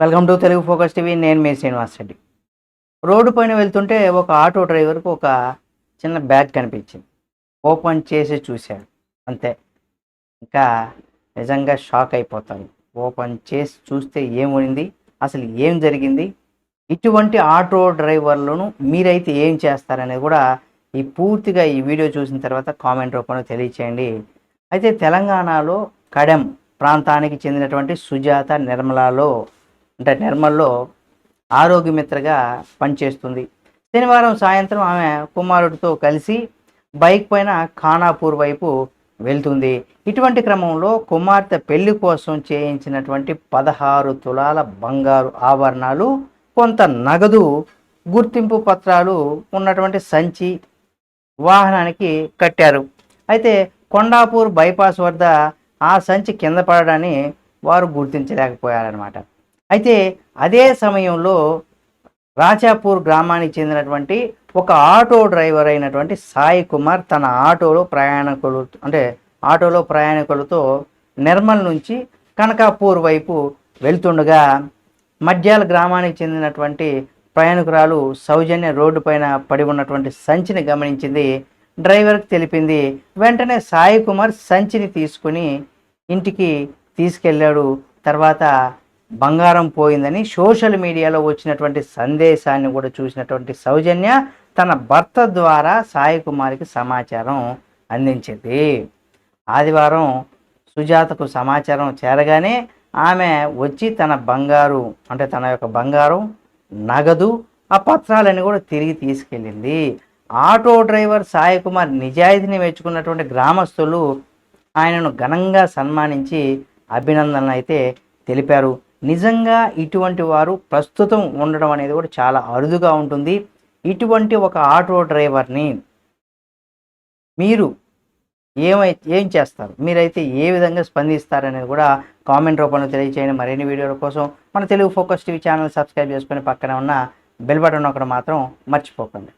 Welcome to Telugu focus TV నేను మీ Srinivas Reddy. Road పైన వెళ్తుంటే ఒక ఆటో డ్రైవర్కు ఒక చిన్న బ్యాగ్ కనిపించింది. ఓపెన్ చేసి చూశాడు. అంతే. ఇంకా నిజంగా షాక్ అయిపోతాను. ఓపెన్ చేసి చూస్తే ఏముంది అసలు ఏం జరిగింది? ఇటువంటి ఆటో డ్రైవర్లను మీరైతే ఏం చేస్తారనేది కూడా ఈ పూర్తిగా ఈ వీడియో చూసిన తర్వాత కామెంట్ రూపంలో తెలియచేయండి. అయితే తెలంగాణలో కడెం ప్రాంతానికి చెందినటువంటి సుజాత నిర్మలాలో అంటే నిర్మల్లో ఆరోగ్యమిత్రగా పనిచేస్తుంది. శనివారం సాయంత్రం ఆమె కుమారుడితో కలిసి బైక్ పైన ఖానాపూర్ వైపు వెళ్తుంది. ఇటువంటి క్రమంలో కుమార్తె పెళ్ళి కోసం చేయించినటువంటి పదహారు తులాల బంగారు ఆభరణాలు కొంత నగదు గుర్తింపు పత్రాలు ఉన్నటువంటి సంచి వాహనానికి కట్టారు. అయితే కొండాపూర్ బైపాస్ వద్ద ఆ సంచి కింద పడడాన్ని వారు గుర్తించలేకపోయారనమాట అయితే అదే సమయంలో రాచాపూర్ గ్రామానికి చెందినటువంటి ఒక ఆటో డ్రైవర్ అయినటువంటి సాయి కుమార్ తన ఆటోలో ప్రయాణికులు అంటే ఆటోలో ప్రయాణికులతో నిర్మల్ నుంచి కనకాపూర్ వైపు వెళ్తుండగా మధ్యాల గ్రామానికి చెందినటువంటి ప్రయాణికురాలు సౌజన్య రోడ్డు పైన పడి ఉన్నటువంటి సంచిని గమనించింది. డ్రైవర్కి తెలిపింది వెంటనే సాయి కుమార్ సంచిని తీసుకుని ఇంటికి తీసుకెళ్ళాడు. తర్వాత బంగారం పోయిందని సోషల్ మీడియాలో వచ్చినటువంటి సందేశాన్ని కూడా చూసినటువంటి సౌజన్య తన భర్త ద్వారా సాయి కుమార్కి సమాచారం అందించింది. ఆదివారం సుజాతకు సమాచారం చేరగానే ఆమె వచ్చి తన బంగారు అంటే తన యొక్క బంగారం నగదు ఆ పత్రాలని కూడా తిరిగి తీసుకెళ్ళింది. ఆటో డ్రైవర్ సాయి కుమార్ నిజాయితీని మెచ్చుకున్నటువంటి గ్రామస్తులు ఆయనను ఘనంగా సన్మానించి అభినందనలు అయితే తెలిపారు. నిజంగా ఇటువంటి వారు ప్రస్తుతం ఉండడం అనేది కూడా చాలా అరుదుగా ఉంటుంది. ఇటువంటి ఒక ఆటో డ్రైవర్ని మీరు ఏమై ఏం చేస్తారు? మీరైతే ఏ విధంగా స్పందిస్తారనేది కూడా కామెంట్ రూపంలో తెలియచేయండి. మరిన్ని వీడియోల కోసం మన Telugu focus TV channel subscribe చేసుకొని పక్కన ఉన్న బెల్ బటన్ ఒకటి మాత్రం మర్చిపోకండి.